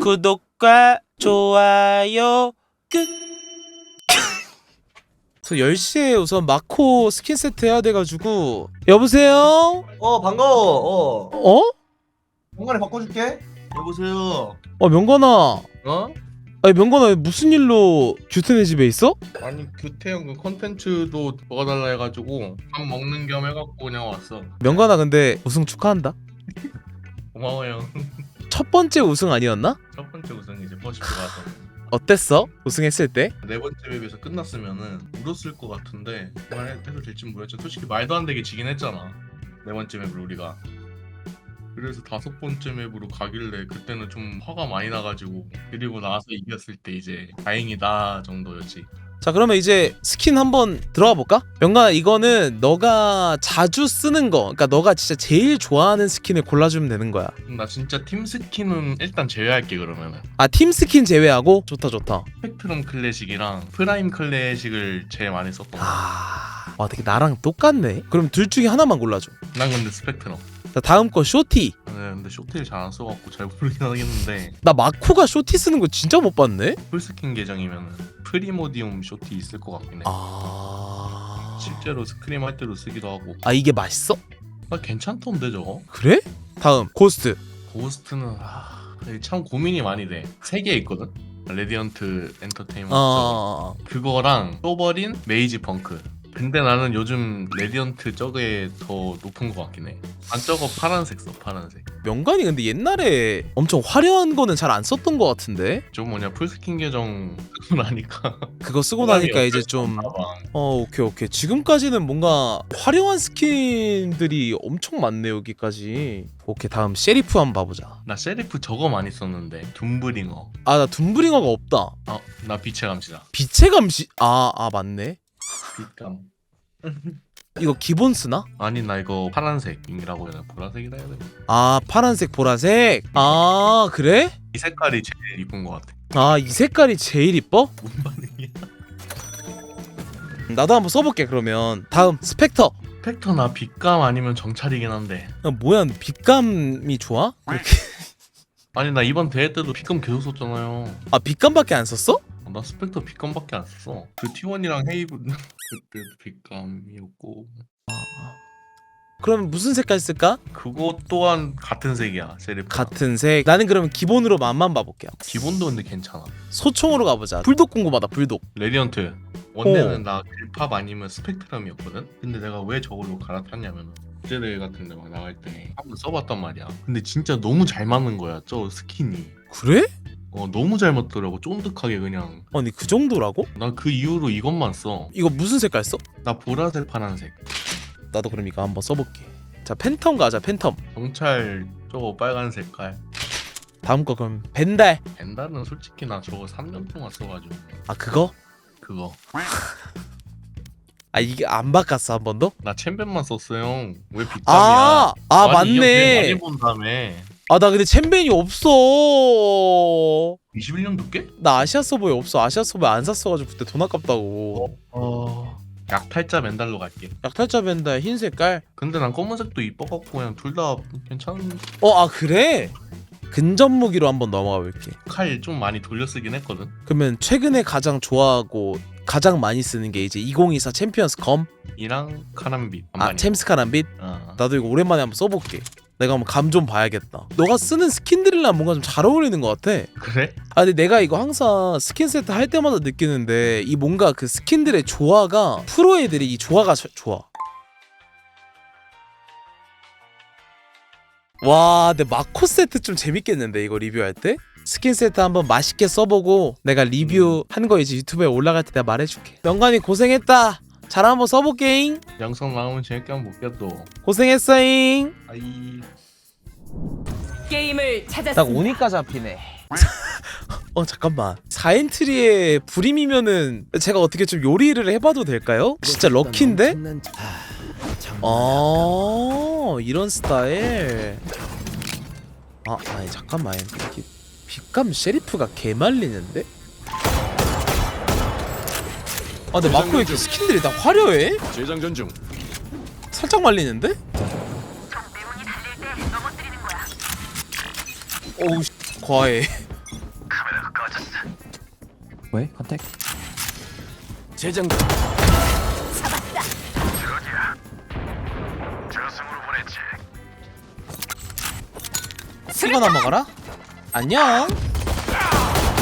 구독과 좋아요 끝. 저 10시에 우선 마코 스킨 세트 해야 돼가지고 여보세요? 어 반가워 어 어? 공간에 바꿔줄게 여보세요 어 명건아 어? 아니 명건아 무슨 일로 규태네 집에 있어? 아니 규태형 그 컨텐츠도 먹어달라 해가지고 밥 먹는 겸 해갖고 그냥 왔어 명건아 근데 우승 축하한다 고마워요 첫 번째 우승 아니었나? 첫 번째 우승이제 퍼시픽 가서 어땠어? 우승했을 때? 네 번째 맵에서 끝났으면은 울었을 것 같은데 정말 해도 될지 모르겠지만 솔직히 말도 안 되게 지긴 했잖아 네 번째 맵으로 우리가 그래서 다섯 번째 맵으로 가길래 그때는 좀 화가 많이 나가지고 그리고 나서 이겼을 때 이제 다행이다 정도였지 자 그러면 이제 스킨 한번 들어가 볼까? 명가 이거는 너가 자주 쓰는 거 그러니까 너가 진짜 제일 좋아하는 스킨을 골라주면 되는 거야 나 진짜 팀 스킨은 일단 제외할게 그러면은 아 팀 스킨 제외하고? 좋다 좋다 스펙트럼 클래식이랑 프라임 클래식을 제일 많이 썼던 거. 아... 와 되게 나랑 똑같네 그럼 둘 중에 하나만 골라줘 난 근데 스펙트럼. 자 다음 거 쇼티 네, 근데 쇼트를 잘 안 써갖고 잘 모르긴 하겠는데 나 마코가 쇼티 쓰는 거 진짜 못 봤네? 풀스킨 계정이면 프리모디움 쇼트 있을 것 같긴 해. 아... 실제로 스크림 할 때도 쓰기도 하고. 아 이게 맛있어? 아 괜찮던데 저거? 그래? 다음 고스트 고스트는 아, 참 고민이 많이 돼. 세 개 있거든. 레디언트 엔터테인먼트 어... 그거랑 소버린 메이지 펑크. 근데 나는 요즘 레디언트 저게 더 높은 것 같긴 해. 안 저거 파란색 써 파란색. 명관이 근데 옛날에 엄청 화려한 거는 잘 안 썼던 거 같은데? 저 뭐냐 풀스킨 계정 쓰고 나니까. 그거 쓰고 나니까 이제 좀 어 오케이 오케이. 지금까지는 뭔가 화려한 스킨들이 엄청 많네 여기까지. 오케이 다음 셰리프 한번 봐보자. 나 셰리프 저거 많이 썼는데 둠브링어. 아 나 둠브링어가 없다. 어 나 빛의 감시다. 빛의 감시 아 아 맞네 빛감. 이거 기본 쓰나? 아니 나 이거 파란색이라고 해야 되나? 보라색이라 해야 되나? 아 파란색 보라색? 아 그래? 이 색깔이 제일 이쁜 것 같아. 아 이 색깔이 제일 이뻐? 뭔 반응이야? 나도 한번 써볼게 그러면. 다음 스펙터. 팩터 나 빛감 아니면 정찰이긴 한데. 야, 뭐야 빛감이 좋아? 아니 나 이번 대회 때도 빛감 계속 썼잖아요. 아 빛감밖에 안 썼어? 나 스펙터 빛감밖에 안 썼어. 그 T1이랑 헤이븐 그때 빛감이었고. 그러면 무슨 색깔 쓸까? 그거 또한 같은 색이야 셰리프 같은 색? 나는 그러면 기본으로 맛만 봐볼게 기본도 근데 괜찮아. 소총으로 가보자. 불독 궁금하다 불독. 레디언트. 원래는 나 글팝 아니면 스펙트럼이었거든? 근데 내가 왜 저걸로 갈아탔냐면 국제대회 같은 데 막 나갈 때 한번 써봤단 말이야. 근데 진짜 너무 잘 맞는 거야 저 스킨이. 그래? 어 너무 잘 맞더라고 쫀득하게 그냥. 아니 그 정도라고? 난그 이후로 이것만 써나 이거 무슨 색깔 써? 보라색 파란색. 나도 그럼 이거 한번 써볼게. 자 팬텀 가자 팬텀. 경찰 저거 빨간 색깔. 다음 거 그럼 벤달. 벤달은 솔직히 나 저거 3년 동안 써가지고. 아 그거? 그거. 아 이게 안 바꿨어 한 번도? 나 챔벤만 썼어요 왜 빗감이야? 아, 아 많이 이거 되게 맞네 많이 본 다음에 아 나 근데 챔벤이 없어 21년 두께? 나 아시아 서버에 없어 아시아 서버에 안 샀어가지고 그때 돈 아깝다고 어... 약탈자 멘달로 갈게 약탈자 벤달 흰 색깔 근데 난 검은색도 이뻐갖고 그냥 둘 다 괜찮은 어 아 그래? 근접 무기로 한번 넘어가 볼게 칼 좀 많이 돌려 쓰긴 했거든 그러면 최근에 가장 좋아하고 가장 많이 쓰는 게 이제 2024 챔피언스 검? 이랑 카남빛 아 챔스카란빛? 어. 나도 이거 오랜만에 한번 써볼게 내가 한번 감 좀 봐야겠다. 너가 쓰는 스킨들이랑 뭔가 좀 잘 어울리는 것 같아. 그래? 아 근데 내가 이거 항상 스킨 세트 할 때마다 느끼는데 이 뭔가 그 스킨들의 조화가 프로 애들이 이 조화가 저- 좋아. 와 근데 마코 세트 좀 재밌겠는데 이거 리뷰할 때? 스킨 세트 한번 맛있게 써보고 내가 리뷰 한 거 이제 유튜브에 올라갈 때 내가 말해줄게. 명관이 고생했다 잘 한번 써볼게잉 영상 나오면 재밌게 한번 볼게 또 고생했어잉 아이 게임을 찾았습니다. 딱 오니까 잡히네. 어 잠깐만 4엔트리에 불임이면은 제가 어떻게 좀 요리를 해봐도 될까요? 진짜 럭키인데? 어 이런 스타일 아 아니 잠깐만 빛감 셰리프가 개 말리는데? 아 근데 마코 이렇게 스킨들이 다 화려해? 재장전 중. 살짝 말리는데? 어우 씨, 과해 왜? 컨택? 재장전 이거나 먹어라 안녕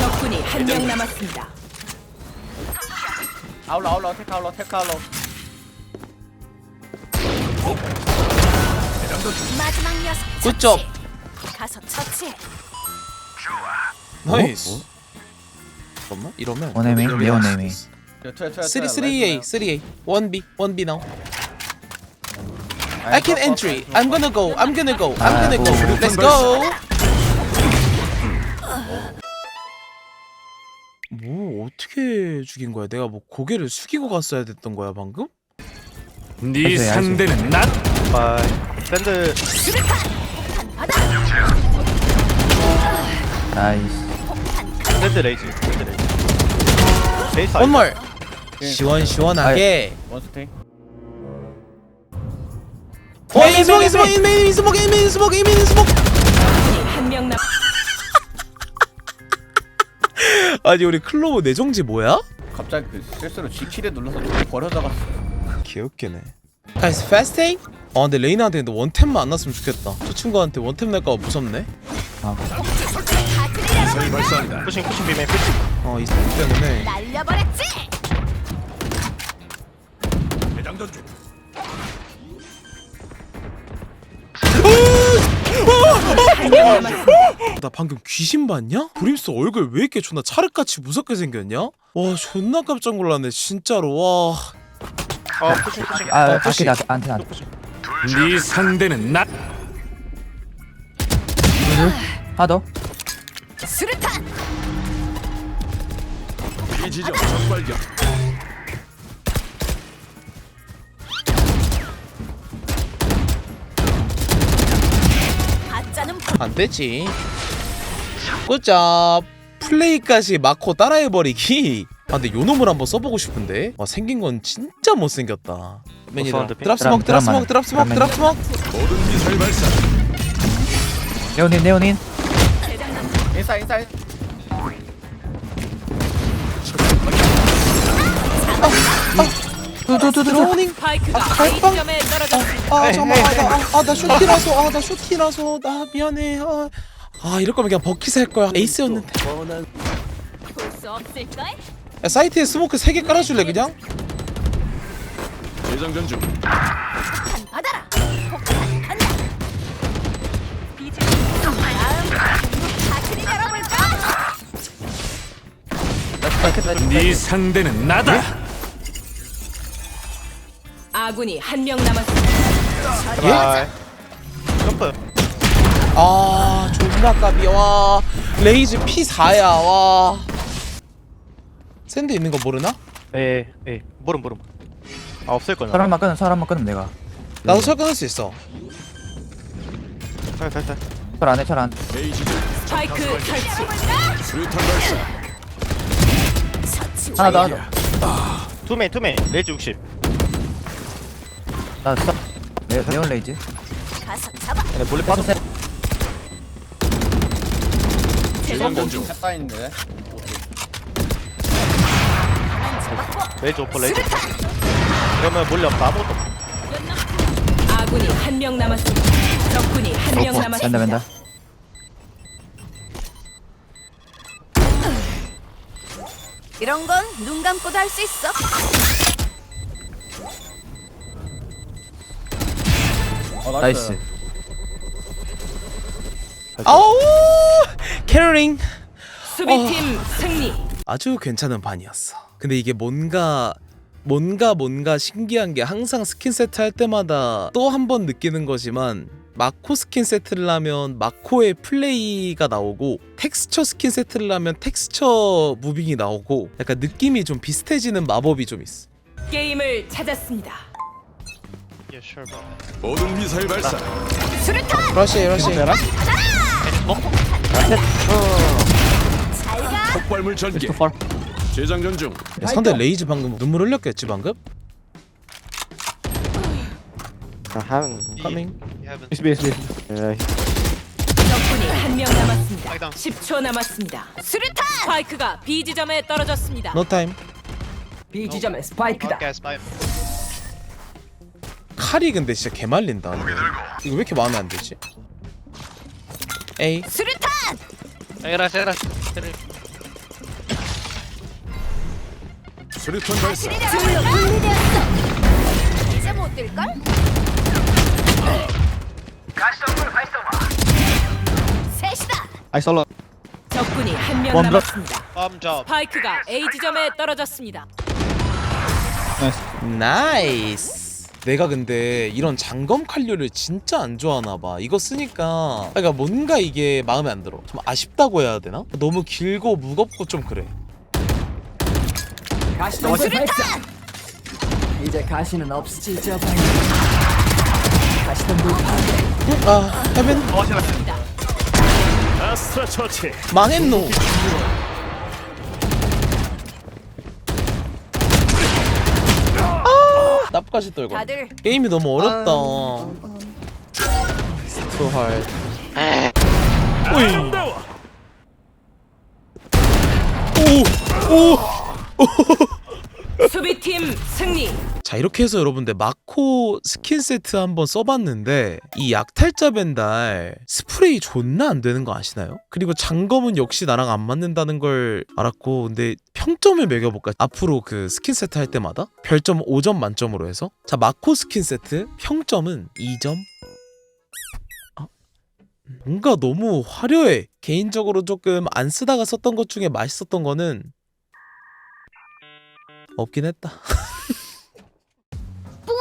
적군이 한 명 남았습니다. 아울러 아울러 테크 아울러 테크 아울러. 마지막 녀석 굿잡. 가서 처치. 나이스. 잠깐만 이러면 이러면 내 원에이밍. 저 트레 트레 3 3A 3A 1B 1B now. I can entry. I'm gonna go I'm gonna go I'm gonna go. Let's go. 뭐 어떻게 죽인 거야? 내가 뭐 고개를 숙이고 갔어야 됐던 거야 방금? 네 상대는 나 샌드. 나이스. 샌드 레이지 샌드 레이지. 베이스 One more 시원시원하게. 원스팅 어 인스모크 인스모크 인메인 인스모크 인메인 인스모크 인메인 인스모크! 한명 남. 아니 우리 클로버 내정지 뭐야? 갑자기 그 실수로 G7에 눌러서 버려다가 개웃기네. 가이스 패스팅? 아 근데 레이나한테 근데 원템만 안 났으면 좋겠다. 저 친구한테 원템 날까 봐 무섭네. 푸싱 푸싱 비메 푸싱. 어이 새끼 때문에. 날려버렸지. 남았 나 방금 귀신 봤냐? 브림스 얼굴 왜 이렇게 존나 찰흙같이 무섭게 생겼냐? 와 존나 깜짝 놀랐네 진짜로. 와. 어 푸싱 푸싱 아 어, 푸시. 안돼 안돼 안돼 네 상대는 나. 하나 더. 수류탄. 이 지점 적발견 안 되지. 굿잡. 플레이까지 마코 따라해버리기. 아 근데 요놈을 한번 써보고 싶은데? 와 생긴 건 진짜 못생겼다. 맨이다 사운드 핑? 드랍 스모크 드랍 스모크 드랍 스모크 드랍 스모크. 모든 미사일 발사 네오닌 네오닌 인사 인사 두두두두 드로닝 아, 갈빵? A점에 떨어졌습니다. 아 잠깐만 아나 슈티라서 아나 슈티라서 나 미안해 아, 아 이럴 거면 그냥 버킷 할 거야 에이스였는데 볼 수 없을걸? 야, 사이트에 스모크 3개 깔아줄래 그냥? 재장전 중 받아라. 폭탄 간다. 비즈. 다음 파티를 열어볼까? 네 상대는 나다 아군이 한 명 남았습니다. 아 점프 아 존나 깝이야 와 레이즈 P4야 와. 샌드 있는 거 모르나? 에에 모름 모름. 아 없을 거냐? 사람만 끊으면 사람만 끊으면 내가. 나도 철 끊을 수 있어. 살 살 살. 철 안해 철안. 스파이크 설치. 하나 더. 하나 더. 투메인 투메인 레이지 60 나 스톱 네, 네온 레이즈. 가서 잡아. 얘네 몰래 중 있는데 레이지 오퍼 오퍼. 이러면 몰래 없다. 아무것도 없어 아군이 한 명 남았습니다. 적군이 한명 왼다 남았습니다. 왼다. 이런 건 눈 감고도 할 수 있어. 어 나이스. 아우! 캐러링. 수비팀 승리. 아주 괜찮은 반이었어. 근데 이게 뭔가 뭔가 뭔가 신기한 게 항상 스킨 세트 할 때마다 또 한 번 느끼는 거지만 마코 스킨 세트를 하면 마코의 플레이가 나오고 텍스처 스킨 세트를 하면 텍스처 무빙이 나오고 약간 느낌이 좀 비슷해지는 마법이 좀 있어. 게임을 찾았습니다. 모든 미사일 발사 수류탄 러시 러시 잘 가. 폭발물 전개 재장전 중 야, 상대 레이즈 방금 눈물 흘렸겠지 방금? 적군이 한 명 남았습니다. 파이팅. 10초 남았습니다. 수류탄! 스파이크가 B 지점에 떨어졌습니다. 노 타임. B 지점에 스파이크다. Gas pipe. 칼이 근데 진짜 개말린다. 이거 왜 이렇게 마음에 안 들지? A 수류탄! Eras, eras. 수류탄 발사. 둘로 분리되었어. 이제 못 뛸걸? 셋이다. I solo. 적군이 한 명 원블럭. 남았습니다. Job. 스파이크가 A 지점에 떨어졌습니다. 나이스. 내가 근데 이런 장검 칼류를 진짜 안 좋아하나 봐. 이거 쓰니까 그러니까 뭔가 이게 마음에 안 들어. 좀 아쉽다고 해야 되나? 너무 길고 무겁고 좀 그래. 수류탄! 이제 가시는 없지 저 아, 아스트라 처치. 망했노. 아, 나쁘까지 떨고. 다들 게임이 너무 어렵다. Too hard. 오이. 오, 오. 수비팀 승리. 자 이렇게 해서 여러분들 마코 스킨 세트 한번 써봤는데 이 약탈자 벤달 스프레이 존나 안 되는 거 아시나요? 그리고 장검은 역시 나랑 안 맞는다는 걸 알았고 근데 평점을 매겨볼까? 앞으로 그 스킨 세트 할 때마다? 별점 5점 만점으로 해서? 자 마코 스킨 세트 평점은 2점. 아, 뭔가 너무 화려해. 개인적으로 조금 안 쓰다가 썼던 것 중에 맛있었던 거는 없긴 했다